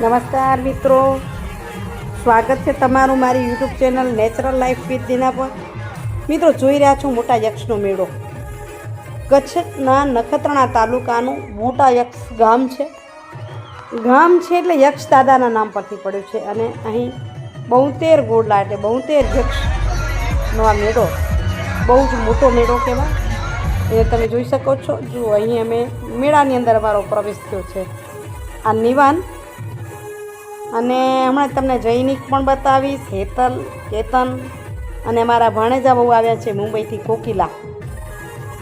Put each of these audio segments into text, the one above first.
નમસ્કાર મિત્રો. સ્વાગત છે તમારું મારી YouTube channel natural life with Dina પર. મિત્રો, જોઈ રહ્યા છો મોટા યક્ષનો મેળો. કચ્છના નખત્રાણા તાલુકાનું મોટા યક્ષ ગામ છે. ગામ છે એટલે યક્ષ દાદાના નામ પરથી પડ્યું છે અને અહીં બોતેર ગોળલા એટલે બોતેર યક્ષનો આ મેળો બહુ જ મોટો મેળો કહેવાય. એ તમે જોઈ શકો છો. જુઓ અહીં અમે મેળાની અંદર અમારો પ્રવેશ થયો છે. આ નિવાન અને હમણાં તમને જૈનિક પણ બતાવીશ હેતલ કેતન અને અમારા ભાણેજા બહુ આવ્યા છે મુંબઈથી કોકિલા.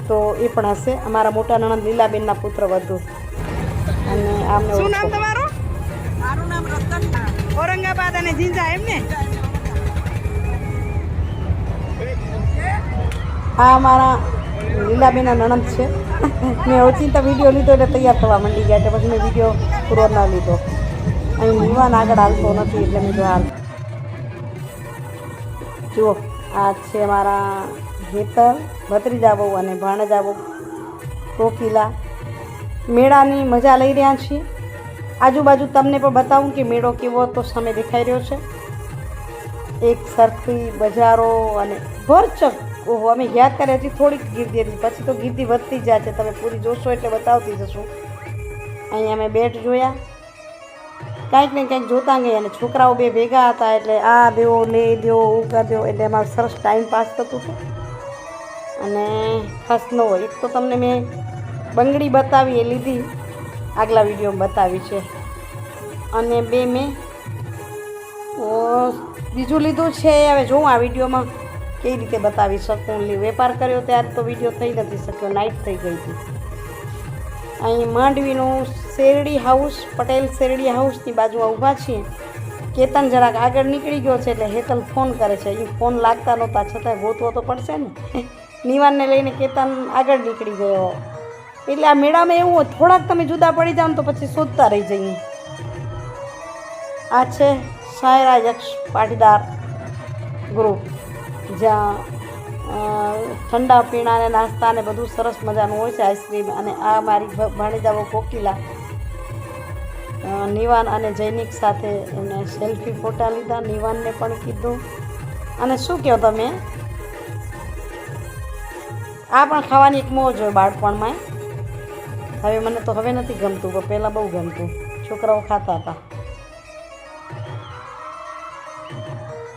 તો એ પણ હશે. અમારા મોટા નણંદ લીલાબેનના પુત્ર વધુ. અને આમને શું નામ તમારું? મારું નામ રતન ઔરંગાબાદ અને જીંજા એમ ને? આ અમારા લીલાબેનના નણંદ છે. મેં ઓચિંતા વીડિયો લીધો એટલે તૈયાર થવા માંડી ગયા એટલે પછી મેં વીડિયો પૂરો ના લીધો. અહીં નિવાન આગળ હાલતો નથી એટલે મેં જો હાલ. જુઓ, આ છે મારા હેતર ભત્રીજા બહુ અને ભાણેજા બહુ કોકિલા મેળાની મજા લઈ રહ્યા છીએ. આજુબાજુ તમને પણ બતાવું કે મેળો કેવો તો સામે દેખાઈ રહ્યો છે. એક સરખી બજારો અને ભરચક. ઓહો, અમે યાદ કર્યા હજી થોડીક ગીર્દી હતી. પછી તો ગીર્દી વધતી જાય છે. તમે પૂરી જોશો એટલે બતાવતી જશું. અહીંયા અમે બેટ જોયા. કાંઈક ને કાંઈક જોતા ગયા અને છોકરાઓ બે ભેગા હતા એટલે આ દેવો લે દેવો ઉગા દેવો એટલે એમાં સરસ ટાઈમ પાસ થતું હતું. અને ખાસ ન હોય, એક તો તમને મેં બંગડી બતાવી એ લીધી. આગલા વિડીયોમાં બતાવી છે. અને બે મેં બીજું લીધું છે, હવે જોઉં આ વિડીયોમાં કેવી રીતે બતાવી શકું. વેપાર કર્યો ત્યારે તો વીડિયો થઈ નથી શક્યો નાઇટ થઈ ગઈ હતી. અહીં માંડવીનું શેરડી હાઉસ, પટેલ શેરડી હાઉસની બાજુમાં ઊભા છીએ. કેતન જરાક આગળ નીકળી ગયો છે એટલે હેતલ ફોન કરે છે. એ ફોન લાગતા નહોતા, છતાંય ગોતવો તો પડશે ને. નિવાનને લઈને કેતન આગળ નીકળી ગયો. એટલે આ મેળામાં એવું હોય, થોડાક તમે જુદા પડી જાઓ તો પછી શોધતા રહી જઈએ. આ છે સાયરા યક્ષ પાટીદાર ગ્રુપ, જ્યાં ઠંડા પીણા અને નાસ્તા ને બધું સરસ મજાનું હોય છે આઈસ્ક્રીમ. અને આ મારી ભાણીજાઓ કોકિલા. નિવાન અને જૈનિક સાથે એમને સેલ્ફી ફોટા લીધા. નિવાનને પણ કીધું. અને શું કહો તમે? આ પણ ખાવાની એક મોજ હોય બાળપણમાં. હવે મને તો હવે નથી ગમતું, પણ પહેલાં બહુ ગમતું. છોકરાઓ ખાતા હતા.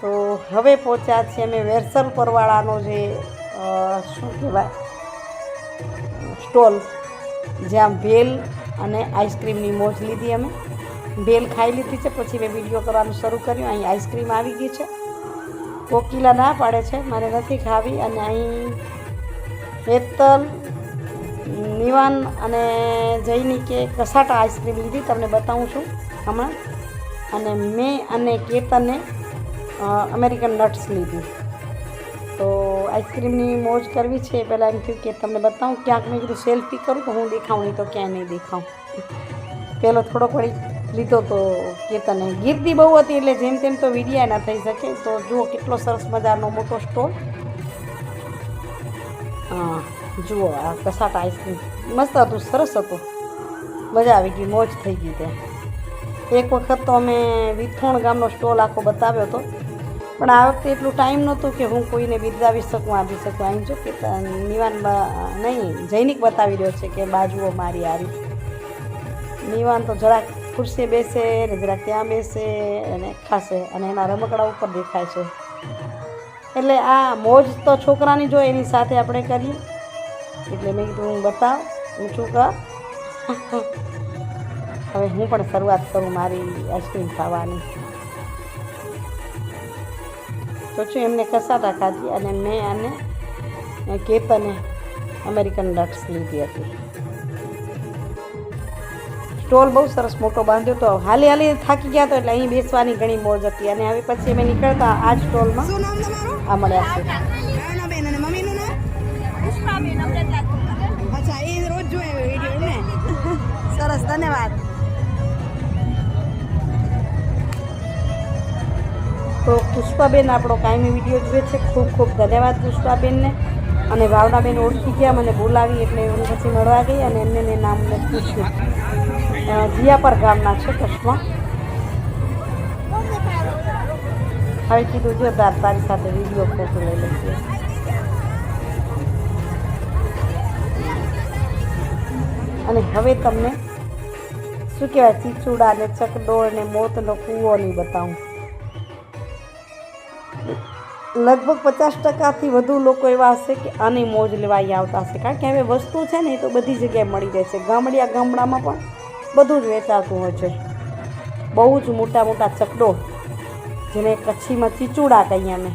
તો હવે પહોંચ્યા છીએ અમે વેરસલ પરવાળાનો જે શું કહેવાય, સ્ટોલ, જ્યાં ભેલ અને આઈસ્ક્રીમની મોજ લીધી અમે. ભેલ ખાઈ લીધી છે, પછી મેં વીડિયો કરવાનું શરૂ કર્યું. અહીં આઈસ્ક્રીમ આવી ગઈ છે. કોકિલા ના પાડે છે, મારે નથી ખાવી. અને અહીં હેતલ, નિવાન અને જૈનિકે કસાટા આઈસ્ક્રીમ લીધી, તમને બતાવું છું હમણાં. અને મેં અને કેતને અમેરિકન નટ્સ લીધી તો આઈસ્ક્રીમની મોજ કરવી છે પહેલાં એમ થયું કે તમને બતાવું ક્યાંક મેં કીધું સેલ્ફી કરું તો હું દેખાઉં નહીં તો ક્યાંય નહીં દેખાઉં પહેલો થોડોક વળી લીધો તો કેતને ગીર્દી બહુ હતી એટલે જેમ તેમ તો વિડીયા ના થઈ શકે, તો જુઓ કેટલો સરસ મજાનો મોટો સ્ટોલ. હા જુઓ આ કસાટા આઈસ્ક્રીમ મસ્ત હતું, સરસ હતું. મજા આવી ગઈ, મોજ થઈ ગઈ ત્યાં. એક વખત તો અમે વિથોણ ગામનો સ્ટોલ આખો બતાવ્યો હતો. પણ આ વખતે એટલું ટાઈમ નહોતું કે હું કોઈને બિરદાવી શકું આપી શકું. આમ જો કે નિવાન નહીં, જૈનિક બતાવી રહ્યો છે કે બાજુઓ મારી આરી નિવાન તો જરાક ખુરશી બેસે ને જરાક ત્યાં બેસે અને ખાશે અને એના રમકડા ઉપર દેખાય છે. એટલે આ મોજ તો છોકરાની જો એની સાથે આપણે કરીએ. એટલે મેં કીધું, હું બતાવ ઊંચું કર હવે હું પણ શરૂઆત કરું મારી આઈસ્ક્રીમ ખાવાની. તો છું એમને કસાટા ખાધી અને મેં અને કેતને અમેરિકન ડક્સ લીધી હતી. સ્ટોલ બહુ સરસ મોટો બાંધ્યો હતો હાલી હાલી થાકી ગયા તો એટલે અહીં બેસવાની ઘણી મોજ હતી. અને હવે પછી અમે નીકળતા આ જ સ્ટોલમાં. શું નામ તમારું? આ મળ્યા છે. અને અચ્છા એ રોજ સરસ ધન્યવાદ. તો પુષ્પાબેન આપણો કાયમી વીડિયો જુએ છે. ખૂબ ખૂબ ધન્યવાદ પુષ્પાબેનને. અને ભાવનાબેન ઓળખી ગયા મને બોલાવી એટલે એમને પછી મળવા ગઈ અને એમને મેં નામ પૂછ્યું જીયાપર ગામના છે કચ્છમાં. હવે કીધું જો તાર તારી સાથે વીડિયો ફોટો લઈ લઈએ. અને હવે તમને શું કહેવાય? ચીચુડા ને ચકડોળ ને મોતનો કૂવો નહીં બતાવું. લગભગ પચાસ ટકાથી વધુ લોકો એવા હશે કે આની મોજ લેવા અહીં આવતા હશે. કારણ કે હવે વસ્તુ છે ને એ તો બધી જગ્યાએ મળી જાય છે. ગામડિયા ગામડામાં પણ બધું જ વેચાતું હોય છે. બહુ જ મોટા મોટા ચકડો, જેને કચ્છીમાં ચીચુડા કહીએ અમે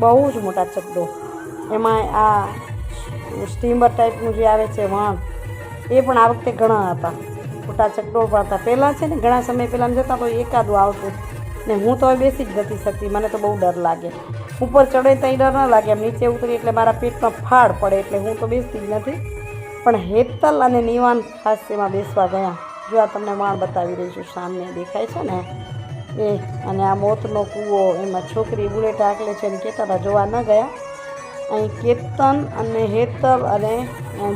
બહુ જ મોટા ચકડો. એમાં આ સ્ટીમર ટાઈપનું જે આવે છે વણ, એ પણ આ વખતે ઘણા હતા. મોટા ચકડો પણ હતા. પહેલાં છે ને ઘણા સમય પહેલાં જતા તો એકાદું આવતું. ને હું તો હવે બેસી જ નથી શકતી. મને તો બહુ ડર લાગે. ઉપર ચડે તો ડર ન લાગે. એમ નીચે ઉતરી એટલે મારા પેટમાં ફાળ પડે એટલે હું તો બેસતી જ નથી. પણ હેતલ અને નિવાન ખાસ એમાં બેસવા ગયા. જો આ તમને માણ બતાવી રહી છું, સામે દેખાય છે ને? એ અને આ મોતનો કૂવો, એમાં છોકરી બુલેટ આકલે છે ને કહેતા હતા જોવા ન ગયા. અહીં કેતન અને હેતલ અને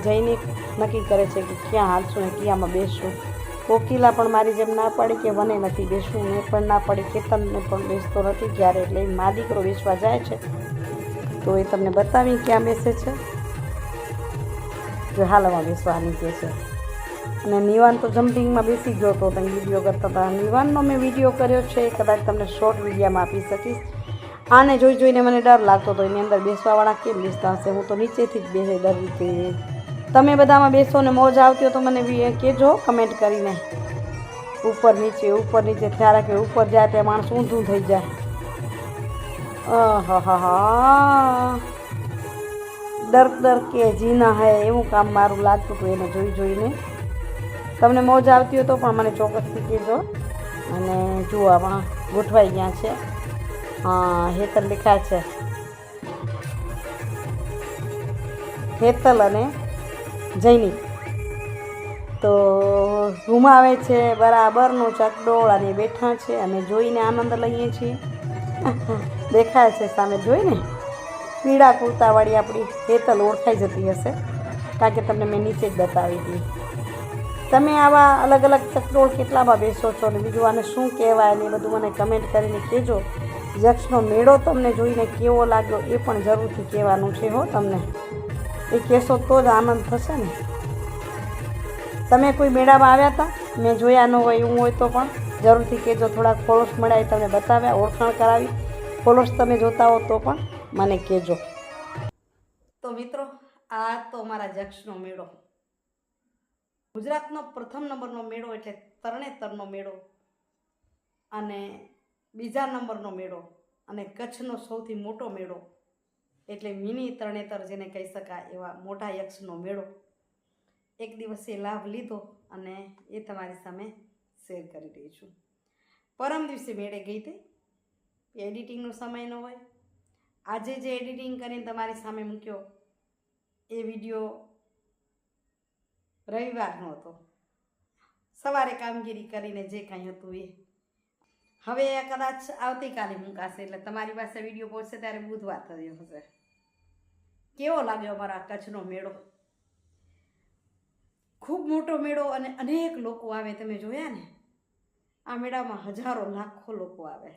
જૈનિક નક્કી કરે છે કે ક્યાં હાલશું ને ક્યાંમાં બેસશું કોકિલા પણ મારી જેમ ના પાડી કે મને નથી બેસવું, મેં પણ ના પાડી, કેતનને પણ બેસતો નથી ક્યારે એટલે મા દીકરો બેસવા જાય છે. તો એ તમને બતાવી ક્યાં બેસે છે? જો હાલમાં બેસવા નીચે છે. અને નિવાન તો જમ્પિંગમાં બેસી ગયો હતો, તમે વીડિયો કરતા હતા. નિવાનનો મેં વીડિયો કર્યો છે કદાચ તમને શોર્ટ વિડીયામાં આપી શકીશ. આને જોઈ જોઈને મને ડર લાગતો હતો, એની અંદર બેસવાવાળા કેમ બેસતા હશે? હું તો નીચેથી જ બેસે ડર હતી તમે બધામાં બેસો ને મોજ આવતી હોય તો મને કહેજો કમેન્ટ કરીને. ઉપર નીચે ઉપર નીચે થયા રાખે ઉપર જાય ત્યાં માણસ ઊંધું થઈ જાય. હા ડર ડર કે જીના હે, એવું કામ મારું લાગતું હતું એને જોઈ જોઈને. તમને મોજ આવતી હોય તો પણ મને ચોક્કસથી કહેજો. અને જુઓ આમાં ગોઠવાઈ ગયા છે. હા, હેતલ લીખા છે. હેતલ અને જૈનિક તો ઘુમાવે છે બરાબરનો ચકડોળ અને બેઠા છે, અમે જોઈને આનંદ લઈએ છીએ. દેખાય છે સામે જોઈને. પીળા કુર્તાવાળી આપણી હેતલ ઓળખાઈ જતી હશે. કારણ કે તમને મેં નીચે જ બતાવી હતી તમે આવા અલગ અલગ ચકડોળ કેટલામાં બેસો છો અને બીજું આને શું કહેવાય ને એ બધું મને કમેન્ટ કરીને કહેજો. યક્ષનો મેળો તમને જોઈને કેવો લાગ્યો એ પણ જરૂરથી કહેવાનું છે હો તમને. એ કહેશો તો જ આનંદ થશે ને. તમે કોઈ મેળામાં આવ્યા હતા મેં જોયા ન હોય, એવું હોય તો પણ જરૂરથી કહેજો, થોડાક ફોલોસ મળ્યા એ તમને બતાવ્યા, ઓળખાણ કરાવી. ફોલોસ તમે જોતા હો તો પણ મને કહેજો. તો મિત્રો, આ તો મારા જક્ષનો મેળો. ગુજરાતનો પ્રથમ નંબરનો મેળો એટલે તરણેતરનો મેળો અને બીજા નંબરનો મેળો અને કચ્છનો સૌથી મોટો મેળો. એટલે મિની તરણેતર જેને કહી શકાય એવા મોટા યક્ષનો મેળો. એક દિવસે લાભ લીધો અને એ તમારી સામે શેર કરી રહી છું. પરમ દિવસે મેળે ગઈ હતી એડિટિંગનો સમય ન હોય. આજે જે એડિટિંગ કરીને તમારી સામે મૂક્યો, એ વીડિયો રવિવારનો હતો. સવારે કામગીરી કરીને જે કાંઈ હતું એ. હવે કદાચ આવતીકાલે મૂકાશે, એટલે તમારી પાસે વીડિયો પહોંચશે ત્યારે બુધવાર થયો હશે. કેવો લાગ્યો અમારા કચ્છનો મેળો? ખૂબ મોટો મેળો અને અનેક લોકો આવે, તમે જોયા ને? આ મેળામાં હજારો, લાખો લોકો આવે.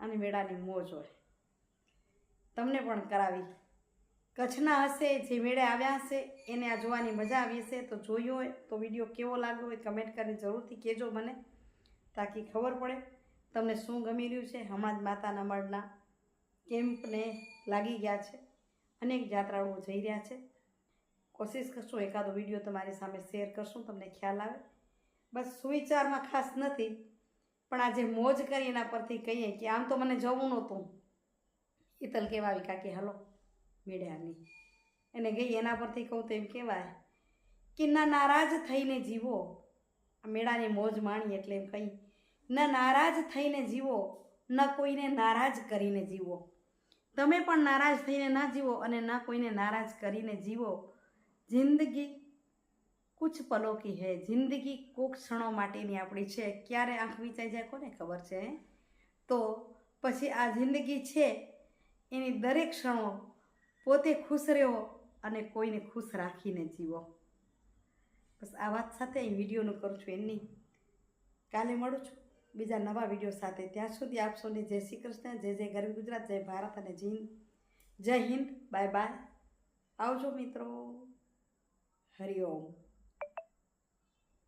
અને મેળાની મોજ હોય. તમને પણ કરાવી. કચ્છના હશે, જે મેળે આવ્યા હશે, એને આ જોવાની મજા આવી હશે, તો જોયો હોય, તો વીડિયો કેવો લાગ્યો હોય કમેન્ટ કરીને જરૂરથી કહેજો મને, તાકી ખબર પડે. તમને શું ગમી રહ્યું છે? હમણાં જ માતાના મળના કેમ્પને લાગી ગયા છે. અનેક યાત્રાળુઓ જઈ રહ્યા છે. કોશિશ કરશું એકાદો વીડિયો તમારી સામે શેર કરશું, તમને ખ્યાલ આવે. બસ સુવિચારમાં ખાસ નથી, પણ આજે મોજ કરી એના પરથી કહીએ કે આમ તો મને જવું નહોતું. ઈતલ કહેવાવી કાકી, હલો મેળ્યાની એને ગઈ એના પરથી કહું તો એમ કહેવાય કે, ના નારાજ થઈને જીવો. આ મેળાની મોજ માણી એટલે એમ કહી, ના નારાજ થઈને જીવો, ન કોઈને નારાજ કરીને જીવો. તમે પણ નારાજ થઈને ના જીવો અને ના કોઈને નારાજ કરીને જીવો. જિંદગી કુછ પલો કી હૈ. જિંદગી કોક ક્ષણો માટેની આપણી છે. ક્યારે આંખ વિચાઈ જાય કોને ખબર છે? તો પછી આ જિંદગી છે, એની દરેક ક્ષણો પોતે ખુશ રહેવો અને કોઈને ખુશ રાખીને જીવો. બસ આ વાત સાથે અહીં વિડીયોનું કરું છું. એની કાલે મળું છું. બીજા નવા વીડિયો સાથે. ત્યાં સુધી આપ જય શ્રી કૃષ્ણ, જય જય ગરવી ગુજરાત, જય ભારત અને હિન્દ. જય હિન્દ, બાય બાય. આવજો મિત્રો. હરિઓમ